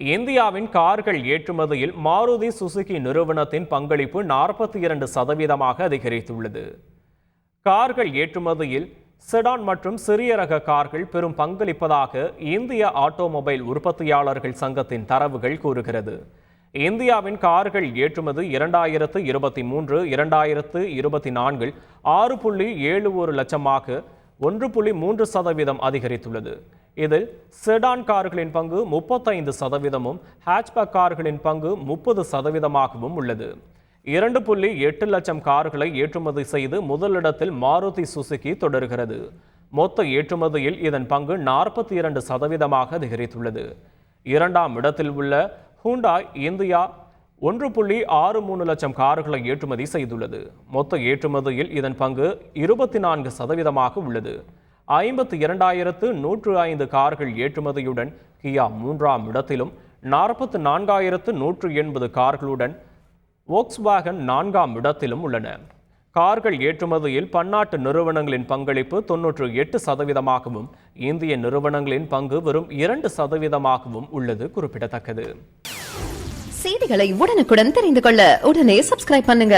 இந்தியாவின் கார்கள் ஏற்றுமதியில் மாருதி சுசுகி நிறுவனத்தின் பங்களிப்பு நாற்பத்தி இரண்டு சதவீதமாக அதிகரித்துள்ளது. கார்கள் ஏற்றுமதியில் செடான் மற்றும் சிறிய ரக கார்கள் பெரும் பங்களிப்பதாக இந்திய ஆட்டோமொபைல் உற்பத்தியாளர்கள் சங்கத்தின் தரவுகள் கூறுகிறது. இந்தியாவின் கார்கள் ஏற்றுமதி இரண்டாயிரத்து இருபத்தி மூன்று இரண்டாயிரத்து இருபத்தி நான்கில் ஆறு புள்ளி ஏழு ஒரு லட்சமாக ஒன்று புள்ளி மூன்று சதவீதம் அதிகரித்துள்ளது. இதில் செடான் கார்களின் பங்கு முப்பத்தைந்து சதவீதமும் ஹேட்ச்பேக் கார்களின் பங்கு முப்பது சதவீதமாகவும் உள்ளது. இரண்டு புள்ளி எட்டு லட்சம் கார்களை ஏற்றுமதி செய்து முதலிடத்தில் மாருதி சுசுகி தொடர்கிறது. மொத்த ஏற்றுமதியில் இதன் பங்கு நாற்பத்தி இரண்டு சதவீதமாக அதிகரித்துள்ளது. இரண்டாம் இடத்தில் உள்ள ஹூண்டாய் இந்தியா ஒன்று புள்ளி ஆறு மூணு லட்சம் கார்களை ஏற்றுமதி செய்துள்ளது. மொத்த ஏற்றுமதியில் இதன் பங்கு இருபத்தி நான்கு சதவீதமாக உள்ளது. ஐம்பத்தி இரண்டாயிரத்து நூற்று ஐந்து கார்கள் ஏற்றுமதியுடன் கியா மூன்றாம் இடத்திலும் நாற்பத்து நான்காயிரத்து நூற்று எண்பது கார்களுடன் வோக்ஸ்வேகன் நான்காம் இடத்திலும் உள்ளன. கார்கள் ஏற்றுமதியில் பன்னாட்டு நிறுவனங்களின் பங்களிப்பு தொன்னூற்று எட்டு சதவீதமாகவும் இந்திய நிறுவனங்களின் பங்கு வெறும் இரண்டு சதவீதமாகவும் உள்ளது குறிப்பிடத்தக்கது. செய்திகளை உடனுக்குடன் தெரிந்து கொள்ள உடனே சப்ஸ்கிரைப் பண்ணுங்க.